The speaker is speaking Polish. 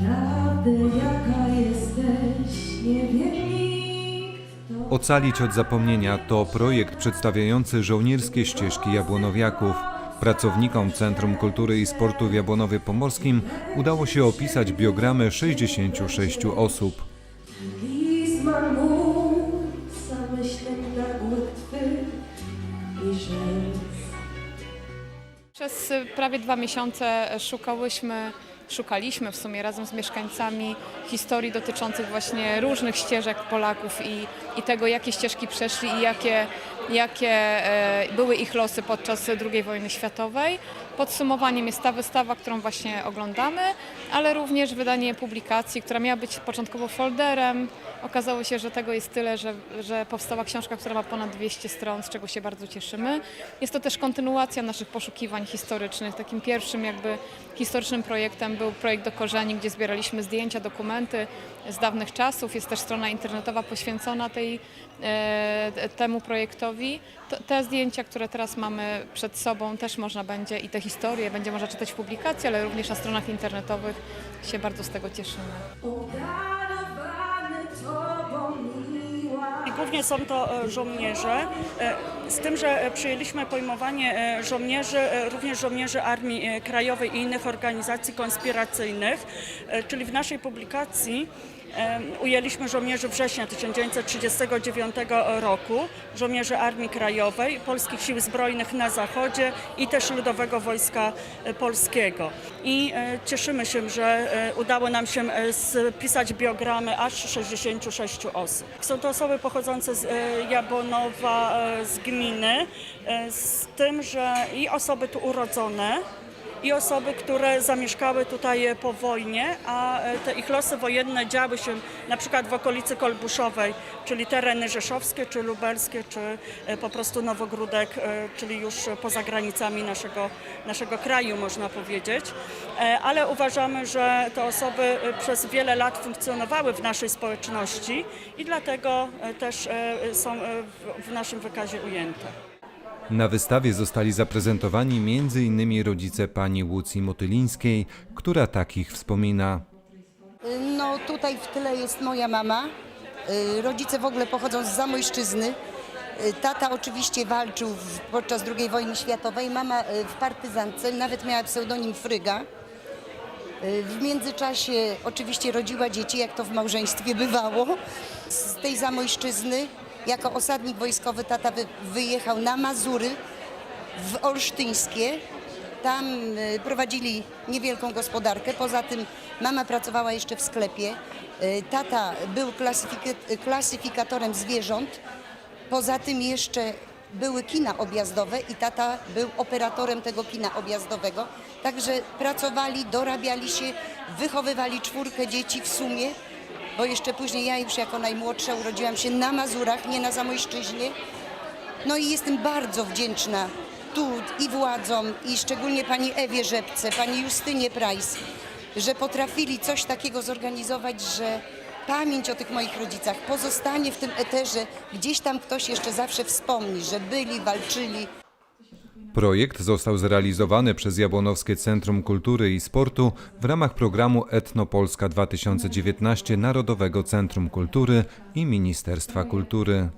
Naprawdę jaka jesteś, nie wie nikt. To Ocalić od zapomnienia to projekt przedstawiający żołnierskie ścieżki Jabłonowiaków. Pracownikom Centrum Kultury i Sportu w Jabłonowie Pomorskim udało się opisać biogramy 66 osób. Przez prawie dwa miesiące szukałyśmy, szukaliśmy w sumie razem z mieszkańcami historii dotyczących właśnie różnych ścieżek Polaków i, i tego, jakie ścieżki przeszli i jakie, jakie e, były ich losy podczas II wojny światowej. Podsumowaniem jest ta wystawa, którą właśnie oglądamy, ale również wydanie publikacji, która miała być początkowo folderem. Okazało się, że tego jest tyle, że, że powstała książka, która ma ponad 200 stron, z czego się bardzo cieszymy. Jest to też kontynuacja naszych poszukiwań historycznych. Takim pierwszym jakby historycznym projektem był projekt do korzeni, gdzie zbieraliśmy zdjęcia, dokumenty z dawnych czasów. Jest też strona internetowa poświęcona tej, e, temu projektowi. To, te zdjęcia, które teraz mamy przed sobą, też można będzie i te historie będzie można czytać w publikacji, ale również na stronach internetowych się bardzo z tego cieszymy. Głównie są to e, żołnierze, e, z tym, że e, przyjęliśmy pojmowanie żołnierzy, również żołnierzy Armii Krajowej i innych organizacji konspiracyjnych, czyli w naszej publikacji ujęliśmy żołnierzy września 1939 roku, żołnierzy Armii Krajowej, Polskich Sił Zbrojnych na Zachodzie i też Ludowego Wojska e, Polskiego. I e, cieszymy się, że e, udało nam się spisać biogramy aż 66 osób. Są to osoby pochodzące z Jabonowa, z gminy, z tym, że i osoby tu urodzone, i osoby, które zamieszkały tutaj e, po wojnie, a e, te ich losy wojenne działy się na przykład w okolicy Kolbuszowej, czyli tereny rzeszowskie, czy lubelskie, czy e, po prostu Nowogródek, czyli już poza granicami naszego, naszego kraju, można powiedzieć. Ale uważamy, że te osoby przez wiele lat funkcjonowały w naszej społeczności i dlatego też są w naszym wykazie ujęte. Na wystawie zostali zaprezentowani m.in. rodzice pani Łucji Motylińskiej, która takich wspomina. No tutaj w tyle jest moja mama. Y, Rodzice w ogóle pochodzą z Zamojszczyzny. Y, Tata oczywiście walczył podczas II wojny światowej, mama y, w partyzance, nawet miała pseudonim Fryga. W międzyczasie oczywiście rodziła dzieci, jak to w małżeństwie bywało. Z tej Zamojszczyzny jako osadnik wojskowy tata wy, wyjechał na Mazury, w Olsztyńskie. Tam y, prowadzili niewielką gospodarkę. Poza tym mama pracowała jeszcze w sklepie. Y, Tata był klasyfika- klasyfikatorem zwierząt. Poza tym jeszcze były kina objazdowe i tata był operatorem tego kina objazdowego. Także pracowali, dorabiali się, wychowywali czwórkę dzieci w sumie, bo jeszcze później ja już jako najmłodsza urodziłam się na Mazurach, nie na Zamojszczyźnie. No i jestem bardzo wdzięczna tu i władzom, i szczególnie pani Ewie Rzepce, pani Justynie Price, że potrafili coś takiego zorganizować, że pamięć o tych moich rodzicach pozostanie w tym eterze. Gdzieś tam ktoś jeszcze zawsze wspomni, że byli, walczyli. Projekt został zrealizowany przez Jabłonowskie Centrum Kultury i Sportu w ramach programu Etnopolska 2019 Narodowego Centrum Kultury i Ministerstwa Kultury.